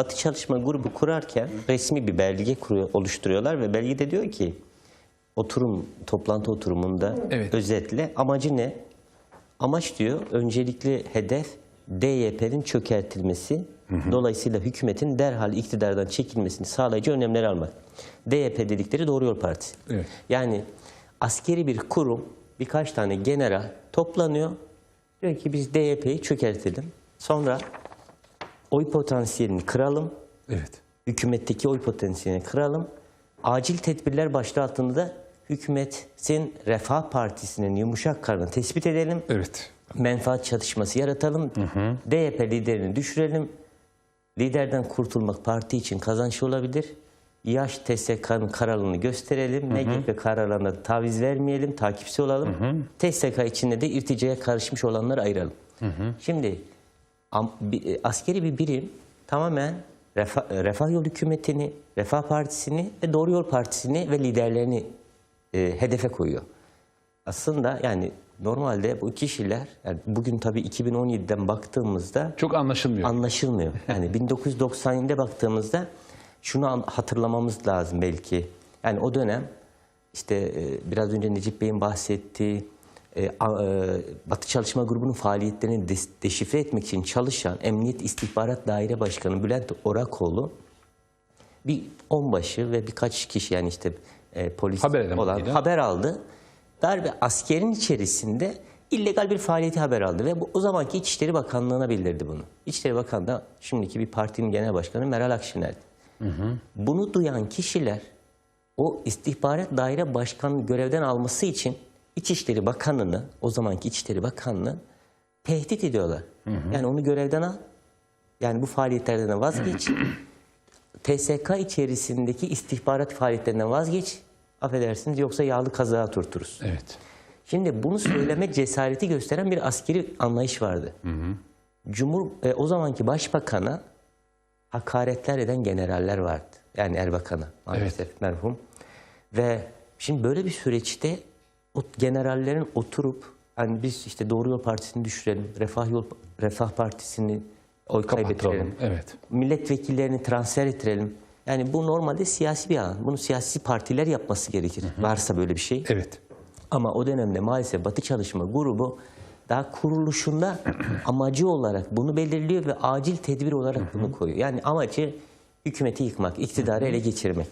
Batı Çalışma Grubu kurarken resmi bir belge kuruyor, oluşturuyorlar ve belgede diyor ki oturum toplantı oturumunda Evet. özetle amacı ne? Amaç diyor öncelikli hedef DYP'nin çökertilmesi. Dolayısıyla hükümetin derhal iktidardan çekilmesini sağlayıcı önlemler almak. DYP dedikleri Doğru Yol Partisi. Evet. Yani askeri bir kurum birkaç tane general toplanıyor. Diyor ki biz DYP'yi çökertelim. Sonra oy potansiyelini kıralım. Evet. Hükümetteki oy potansiyelini kıralım. Acil tedbirler başlığı altında da hükümetin Refah Partisi'nin yumuşak karnını tespit edelim. Evet. Menfaat çatışması yaratalım. DYP liderini düşürelim. Liderden kurtulmak parti için kazanç olabilir. Yaş TSK'nın kararını gösterelim. MGP kararlarına taviz vermeyelim. Takipçi olalım. TSK içinde de irticaya karışmış olanları ayıralım. Şimdi am- bir- e, askeri bir birim tamamen Refah, e, Refah Yol Hükümeti'ni, Refah Partisi'ni ve Doğru Yol Partisi'ni ve liderlerini e, hedefe koyuyor. Aslında yani normalde bu kişiler, yani bugün tabii 2017'den baktığımızda Çok anlaşılmıyor. anlaşılmıyor. Yani 1997'de baktığımızda şunu hatırlamamız lazım belki. Yani o dönem işte e, biraz önce Necip Bey'in bahsettiği e, e, Batı Çalışma Grubu'nun faaliyetlerini deşifre etmek için çalışan Emniyet İstihbarat Daire Başkanı Bülent Orakoğlu bir onbaşı ve birkaç kişi yani işte e, polis Haber olan haber aldı. Darbe askerin içerisinde illegal bir faaliyeti haber aldı ve bu o zamanki İçişleri Bakanlığı'na bildirdi bunu. İçişleri Bakanı da şimdiki bir partinin genel başkanı Meral Akşener'di. Bunu duyan kişiler o istihbarat daire başkanı görevden alması için İçişleri Bakanı'nı, o zamanki İçişleri Bakanı'nı tehdit ediyorlar. Yani onu görevden al. Yani bu faaliyetlerden vazgeç. TSK içerisindeki istihbarat faaliyetlerinden vazgeç. Affedersiniz yoksa yağlı kazığa oturturuz. Evet. Şimdi bunu söyleme cesareti gösteren bir askeri anlayış vardı. Cumhur e, o zamanki başbakana hakaretler eden generaller vardı. Yani Erbakan'a maalesef merhum. Ve şimdi böyle bir süreçte o generallerin oturup hani biz işte Doğru Yol Partisi'ni düşürelim, Refah Yol Refah Partisi'ni oy kaybettirelim. Evet. Milletvekillerini transfer ettirelim. Yani bu normalde siyasi bir alan. Bunu siyasi partiler yapması gerekir. Varsa böyle bir şey. Evet. Ama o dönemde maalesef Batı Çalışma Grubu daha kuruluşunda amacı olarak bunu belirliyor ve acil tedbir olarak bunu koyuyor. Yani amacı hükümeti yıkmak, iktidarı ele geçirmek.